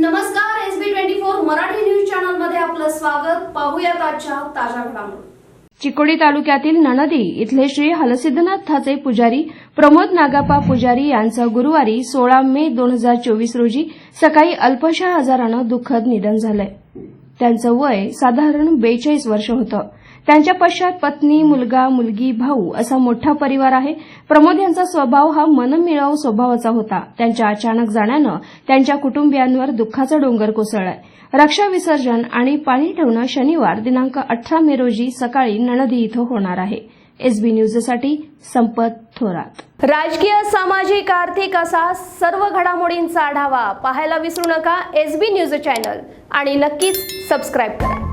नमस्कार S B twenty four Marathi news चॅनलमध्ये आपलं स्वागत. पाहूयात आजच्या ताज्या घडामोडी. चिकोडी तालुक्यातील नणदी इथले श्री हलसिद्धनाथाचे पुजारी प्रमोद नागापा पुजारी यांचं गुरुवारी सोळा मे दोन हजार चोवीस रोजी सकाळी अल्पशा आजारानं दुःखद निधन झालंय. त्यांचं वय साधारण बेचाळीस वर्ष होतं. त्यांच्या पश्चात पत्नी मुलगा मुलगी भाऊ असा मोठा परिवार आहे. प्रमोद यांचा स्वभाव हा मनमिळाऊ स्वभावाचा होता. त्यांच्या अचानक जाण्यानं त्यांच्या कुटुंबियांवर दुःखाचा डोंगर कोसळलाय. रक्षा विसर्जन आणि पाणी ठेवणं शनिवार दिनांक अठरा मे रोजी सकाळी नणदी इथं होणार आहे. एसबी न्यूजसाठी संपत थोरात. राजकीय सामाजिक आर्थिक असा सर्व घडामोडींचा आढावा पाहायला विसरू नका एसबी न्यूज चॅनल. आणि नक्कीच सबस्क्राईब करा.